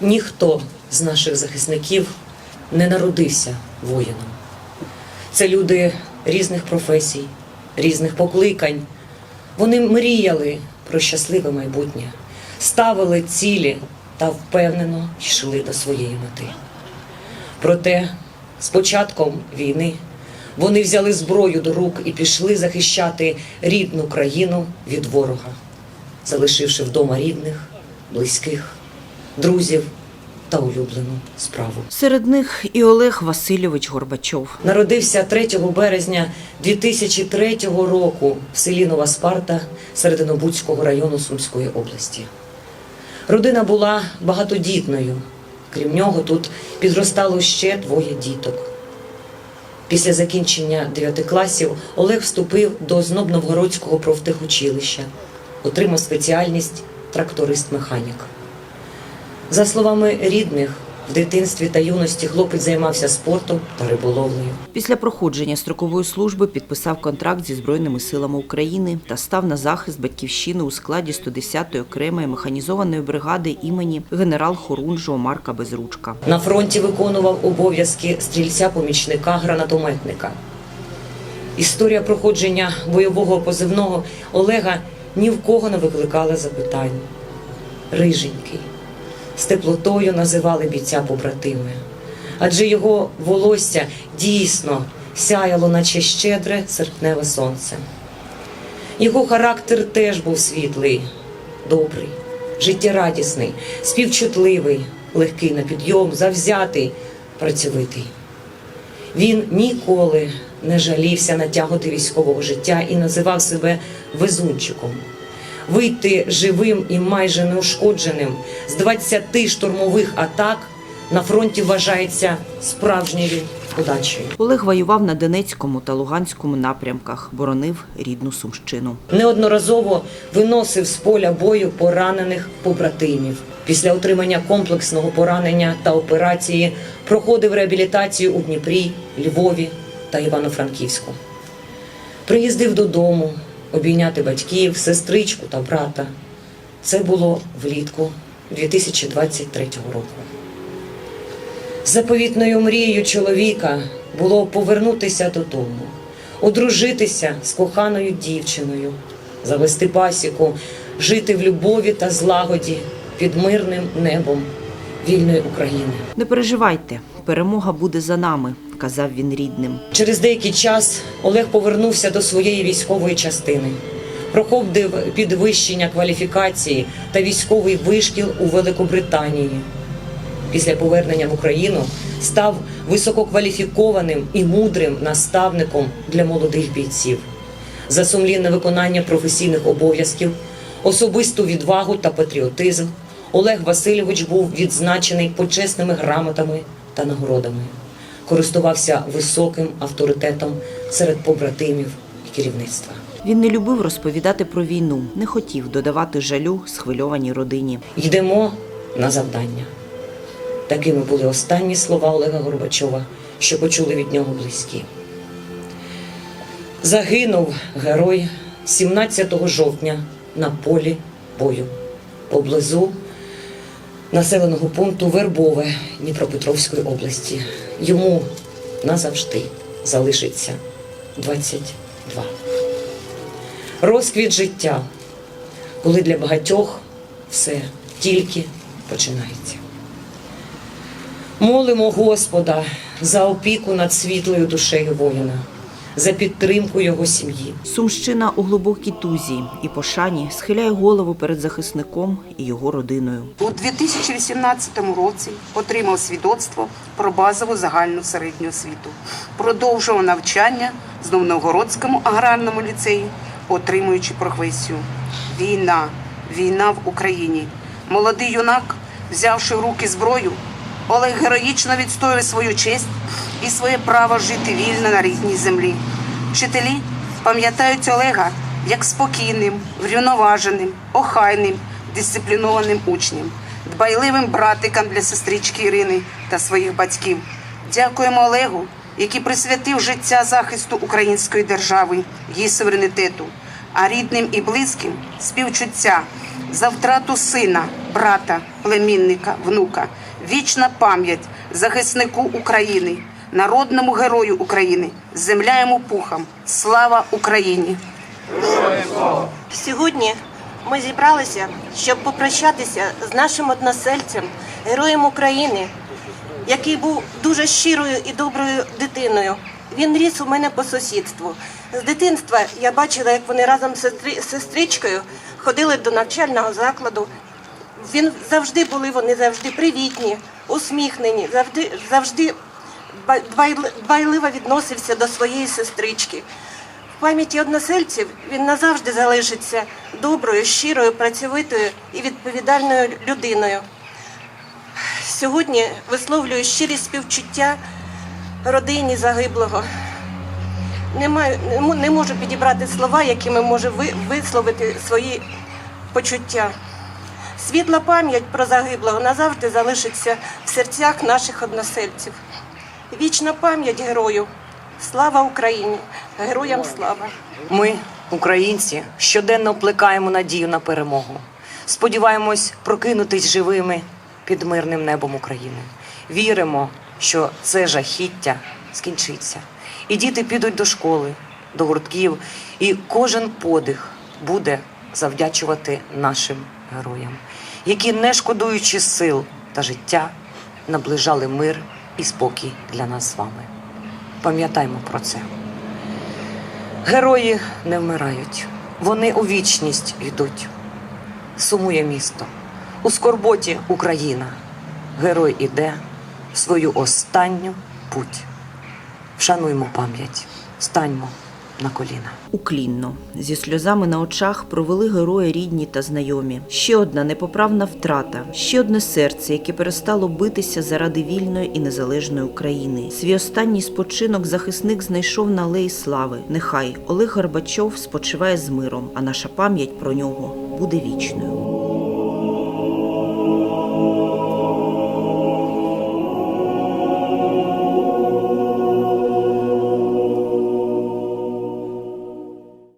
Ніхто з наших захисників не народився воїном. Це люди різних професій, різних покликань. Вони мріяли про щасливе майбутнє, ставили цілі та впевнено йшли до своєї мети. Проте з початком війни вони взяли зброю до рук і пішли захищати рідну країну від ворога, залишивши вдома рідних, близьких, друзів та улюблену справу. Серед них і Олег Васильович Горбачов. Народився 3 березня 2003 року в селі Нова Спарта Серединобудського району Сумської області. Родина була багатодітною. Крім нього, тут підростало ще двоє діток. Після закінчення 9 класів Олег вступив до Знобновгородського профтехучилища, отримав спеціальність тракторист-механік. За словами рідних, в дитинстві та юності хлопець займався спортом та риболовлею. Після проходження строкової служби підписав контракт зі Збройними силами України та став на захист батьківщини у складі 110-ї окремої механізованої бригади імені генерал-хорунжого Марка Безручка. На фронті виконував обов'язки стрільця-помічника гранатометника. Історія проходження бойового позивного Олега ні в кого не викликала запитань. Риженький. З теплотою називали бійця побратими. Адже його волосся дійсно сяяло, наче щедре серпневе сонце. Його характер теж був світлий, добрий, життєрадісний, співчутливий, легкий на підйом, завзятий, працьовитий. Він ніколи не жалівся на тяготи військового життя і називав себе везунчиком. Вийти живим і майже неушкодженим з 20 штурмових атак на фронті вважається справжньою удачею. Олег воював на Донецькому та Луганському напрямках, боронив рідну Сумщину. Неодноразово виносив з поля бою поранених побратимів. Після отримання комплексного поранення та операції проходив реабілітацію у Дніпрі, Львові та Івано-Франківську. Приїздив додому обійняти батьків, сестричку та брата. Це було влітку 2023 року. Заповітною мрією чоловіка було повернутися додому, одружитися з коханою дівчиною, завести пасіку, жити в любові та злагоді під мирним небом вільної України. Не переживайте, перемога буде за нами, казав він рідним. Через деякий час Олег повернувся до своєї військової частини, проходив підвищення кваліфікації та військовий вишкіл у Великобританії. Після повернення в Україну став висококваліфікованим і мудрим наставником для молодих бійців. За сумлінне виконання професійних обов'язків, особисту відвагу та патріотизм Олег Васильович був відзначений почесними грамотами та нагородами користувався високим авторитетом серед побратимів і керівництва. Він не любив розповідати про війну, не хотів додавати жалю схвильованій родині. Йдемо на завдання. Такими були останні слова Олега Горбачова, що почули від нього близькі. Загинув герой 17 жовтня на полі бою поблизу населеного пункту Вербове Дніпропетровської області. Йому назавжди залишиться 22. Розквіт життя, коли для багатьох все тільки починається. Молимо Господа за опіку над світлою душею воїна, за підтримку його сім'ї. Сумщина у глибокій тузі і пошані схиляє голову перед захисником і його родиною. У 2018 році отримав свідоцтво про базову загальну середню освіту. Продовжував навчання з Новногородському аграрному ліцеї, отримуючи професію. Війна, війна в Україні. Молодий юнак, взявши в руки зброю, Олег героїчно відстоює свою честь і своє право жити вільно на рідній землі. Вчителі пам'ятають Олега як спокійним, врівноваженим, охайним, дисциплінованим учнем, дбайливим братиком для сестрички Ірини та своїх батьків. Дякуємо Олегу, який присвятив життя захисту української держави, її суверенітету. а рідним і близьким співчуття за втрату сина, брата, племінника, внука, вічна пам'ять захиснику України, народному герою України, земля йому пухом. Слава Україні! Сьогодні ми зібралися, щоб попрощатися з нашим односельцем, героєм України, який був дуже щирою і доброю дитиною. Він ріс у мене по сусідству. З дитинства я бачила, як вони разом з сестри- з сестричкою ходили до навчального закладу. Він завжди були вони завжди привітні, усміхнені, завжди завжди дбайливо відносився до своєї сестрички. В пам'яті односельців він назавжди залишиться доброю, щирою, працьовитою і відповідальною людиною. Сьогодні висловлюю щирі співчуття родині загиблого. Не, маю, не можу підібрати слова, якими можу ви- висловити свої почуття. Світла пам'ять про загиблого назавжди залишиться в серцях наших односельців. Вічна пам'ять герою. Слава Україні! Героям слава! Ми, українці, щоденно плекаємо надію на перемогу. Сподіваємось прокинутись живими під мирним небом України. Віримо, що це жахіття скінчиться. І діти підуть до школи, до гуртків, і кожен подих буде завдячувати нашим героям, які, не шкодуючи сил та життя, наближали мир і спокій для нас з вами. Пам'ятаймо про це. Герої не вмирають, вони у вічність йдуть. Сумує місто. У скорботі Україна. Герой іде в свою останню путь. Вшануймо пам'ять, станьмо на коліна. Уклінно зі сльозами на очах провели герої рідні та знайомі. Ще одна непоправна втрата, ще одне серце, яке перестало битися заради вільної і незалежної України. Свій останній спочинок захисник знайшов на алеї слави. Нехай Олег Горбачов спочиває з миром, а наша пам'ять про нього буде вічною.